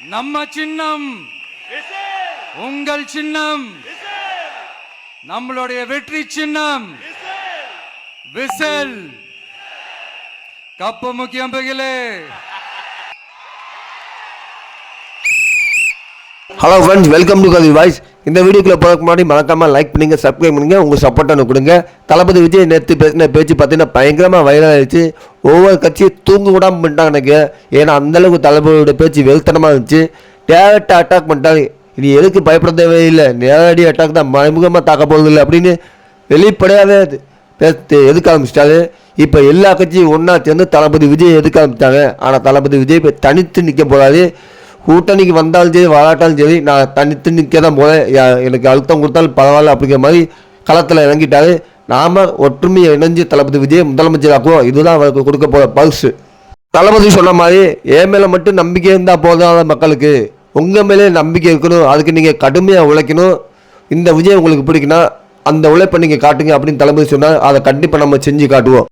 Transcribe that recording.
நம்ம சின்னம் உங்கள் சின்னம் நம்மளுடைய வெற்றி சின்னம் விசில். கப்பு முக்கியம் பகிலே. Hello friends welcome to Kavi voice இந்த வீடியோக்குள்ள போகிறதுக்கு முன்னாடி மறக்காமல் லைக் பண்ணுங்க சப்ஸ்கிரைப் பண்ணுங்க உங்கள் சப்போர்ட் ஒன்று கொடுங்க. தளபதி விஜய் நேற்று பேசின பேச்சு பார்த்தீங்கன்னா பயங்கரமாக வைரல் ஆயிடுச்சு. ஒவ்வொரு கட்சியும் தூங்க விடாமல் பண்ணிட்டாங்க எனக்கு ஏன்னா அந்தளவுக்கு தளபதியோட பேச்சு வெறுத்தனமாக இருந்துச்சு. டேரக்டாக அட்டாக் பண்ணிட்டாங்க. இது எதுக்கு பயப்பட தேவையில்லை. நேரடி அட்டாக் தான். மறைமுகமாக தாக்க போகிறது இல்லை அப்படின்னு வெளிப்படையாகவே அது பேச எதுக்க ஆரம்பிச்சிட்டாரு இப்போ எல்லா கட்சியும் ஒன்றா சேர்ந்து தளபதி விஜய் எதுக்க ஆரம்பிச்சிட்டாங்க? ஆனால் தளபதி விஜய் இப்போ தனித்து நிற்க போகிறாரு கூட்டணிக்கு வந்தாலும் சரி வராட்டாலும் சரி நான் தனித்து நிற்க தான் போகிறேன் எனக்கு அழுத்தம் கொடுத்தாலும் பரவாயில்ல அப்படிங்கிற மாதிரி களத்தில் இறங்கிட்டாரு. நாம் ஒற்றுமையை இணைஞ்சு தளபதி விஜய் முதலமைச்சராக்குவோம் இதுதான் அவருக்கு கொடுக்க போகிற பரிசு தளபதி சொன்ன மாதிரி என் மேலே மட்டும் நம்பிக்கை இருந்தால் போதாத மக்களுக்கு. உங்கள் மேலே நம்பிக்கை இருக்கணும். அதுக்கு நீங்கள் கடுமையாக உழைக்கணும். இந்த விஜய் உங்களுக்கு பிடிக்குன்னா அந்த உழைப்பை நீங்கள் காட்டுங்க அப்படின்னு தளபதி சொன்னால் அதை கண்டிப்பாக நம்ம செஞ்சு காட்டுவோம்.